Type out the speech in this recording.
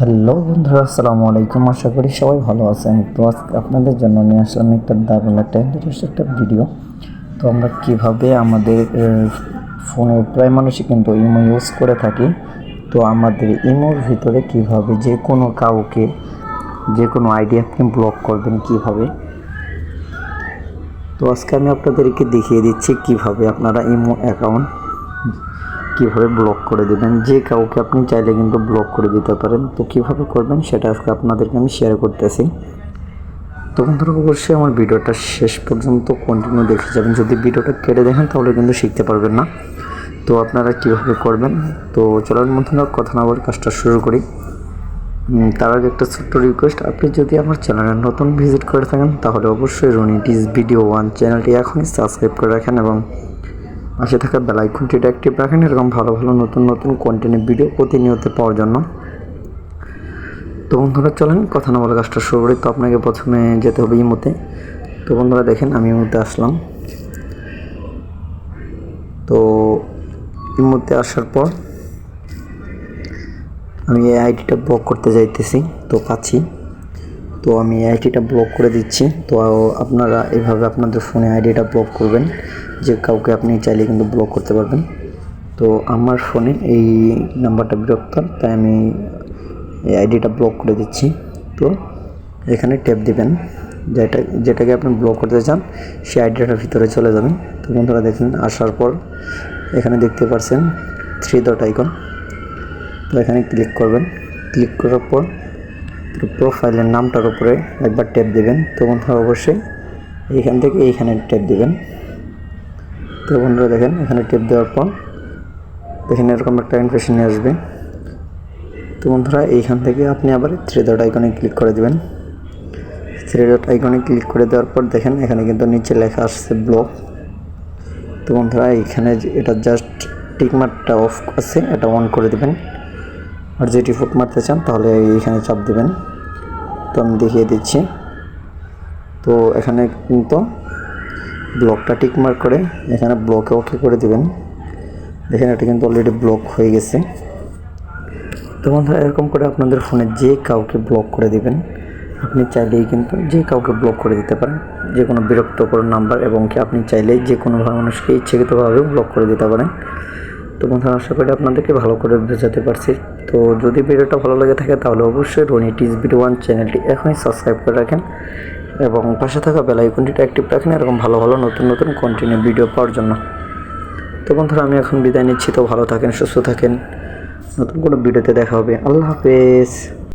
Hello বন্ধুরা, আসসালামু আলাইকুম। আশা করি সবাই ভালো আছেন। তো আজকে আপনাদের জন্য নিয়ে আসলাম একটা দারুণ একটা ইন্টারেস্ট একটা ভিডিও তো আমরা কীভাবে আমাদের ফোনে প্রায় মানুষই কিন্তু ইমো ইউজ করে থাকি। তো আমাদের ইমোর ভিতরে কীভাবে যে কোনো কাউকে, যে কোনো আইডি আপনি ব্লক করবেন কীভাবে। তো আজকে আমি আপনাদেরকে দেখিয়ে দিচ্ছি কীভাবে আপনারা ইমো অ্যাকাউন্ট কীভাবে ব্লক করে দেবেন? যে কাউকে আপনি চাইলে কিন্তু ব্লক করে দিতে পারেন। তো কীভাবে করবেন সেটা আজকে আপনাদেরকে আমি শেয়ার করতেছি। তো বন্ধুরা, অবশ্যই আমার ভিডিওটা শেষ পর্যন্ত কন্টিনিউ দেখে যাবেন। যদি ভিডিওটা কেটে দেখেন, তাহলে কিন্তু শিখতে পারবেন না। তো আপনারা কীভাবে করবেন? তো চলার বন্ধুরা, কথা না বলে কাজটা শুরু করি। তার আগে একটা ছোট্ট রিকোয়েস্ট আপনি যদি আমার চ্যানেলে নতুন ভিজিট করে থাকেন, তাহলে অবশ্যই রনিটিস ভিডিও ওয়ান চ্যানেলটি এখনই সাবস্ক্রাইব করে রাখেন এবং পাশে থাকা বেল আইকনটিটা অ্যাক্টিভ রাখেন। এরকম ভালো ভালো, নতুন নতুন কন্টেন্টের ভিডিও প্রতিনিয়ত পাওয়ার জন্য। তো বন্ধুরা, চলেন কথা না বলে কাজটা শুরু করি। তো আপনাকে প্রথমে যেতে হবে ইমোতে। তো বন্ধুরা, দেখেন আমি ইমোতে আসলাম। তো ইমোতে আসার পর আমি এই আইডিটা ব্লক করতে যাইতেছি। তো পাচ্ছি তো আমি আইডিটা ব্লক করে দিচ্ছি। তো আপনারা এভাবে আপনাদের ফোনে আইডিটা ব্লক করবেন। যে কাউকে আপনি চাইলে কিন্তু ব্লক করতে পারবেন। তো আমার ফোনে এই নাম্বারটা বিরক্ত, তাই আমি এই আইডিটা ব্লক করে দিচ্ছি। তো এখানে ট্যাপ দিবেন। যেটা, যেটাকে আপনি ব্লক করতে চান, সেই আইডিটার ভিতরে চলে যাবেন। তো বন্ধুরা দেখেন আসার পর এখানে দেখতে পাচ্ছেন থ্রি ডট আইকন তো এখানে ক্লিক করবেন। ক্লিক করার পর তো প্রোফাইলের নামটার উপরে একবার ট্যাপ দেবেন। তো বন্ধুরা অবশ্যই এইখান থেকে এইখানে ট্যাপ দেবেন। তো বন্ধুরা দেখেন, এখানে ট্যাপ দেওয়ার পর এখানে এরকম একটা ইনফেশন নিয়ে আসবে। তো বন্ধুরা এইখান থেকে আপনি আবার থ্রি ডট আইকনে ক্লিক করে দেবেন। থ্রি ডট আইকনে ক্লিক করে দেওয়ার পর দেখেন, এখানে কিন্তু নিচে লেখা আসছে ব্লক তো বন্ধুরা এইখানে এটা জাস্ট টিকমার্কটা অফ আছে, এটা অন করে দেবেন। আর যেটি ফুট মারতে চান, তাহলে এইখানে চাপ দেবেন। তো আমি দেখিয়ে দিচ্ছি। তো এখানে কিন্তু ব্লকটা মার্ক করে, এখানে ব্লকে ওকে করে দেবেন। দেখেন, এটা কিন্তু অলরেডি ব্লক হয়ে গেছে। তো বন্ধুরা, এরকম করে আপনাদের ফোনে যে কাউকে ব্লক করে দিবেন, আপনি চাইলেই কিন্তু যে কাউকে ব্লক করে দিতে পারেন। যে কোনো বিরক্তকর নাম্বার এবং কি আপনি চাইলেই যে কোনো মানুষকে ইচ্ছাকৃতভাবে ব্লক করে দিতে পারেন। তো বন্ধুরা, আশা করি আপনাদেরকে ভালো করে বোঝাতে পারছি। তো যদি ভিডিওটা ভালো লাগে থাকে, তাহলে অবশ্যই রনি টিজ ভিডিও ওয়ান চ্যানেলটি এখনই সাবস্ক্রাইব করে রাখেন এবং পাশে থাকা বেল আইকনটিটা অ্যাক্টিভ রাখেন এরকম ভালো ভালো নতুন নতুন কন্টিনিউ ভিডিও পাওয়ার জন্য। তো বন্ধুরা, আমি এখন বিদায় নিচ্ছি। তো ভালো থাকেন, সুস্থ থাকেন। নতুন কোনো ভিডিওতে দেখা হবে। আল্লাহ হাফেজ।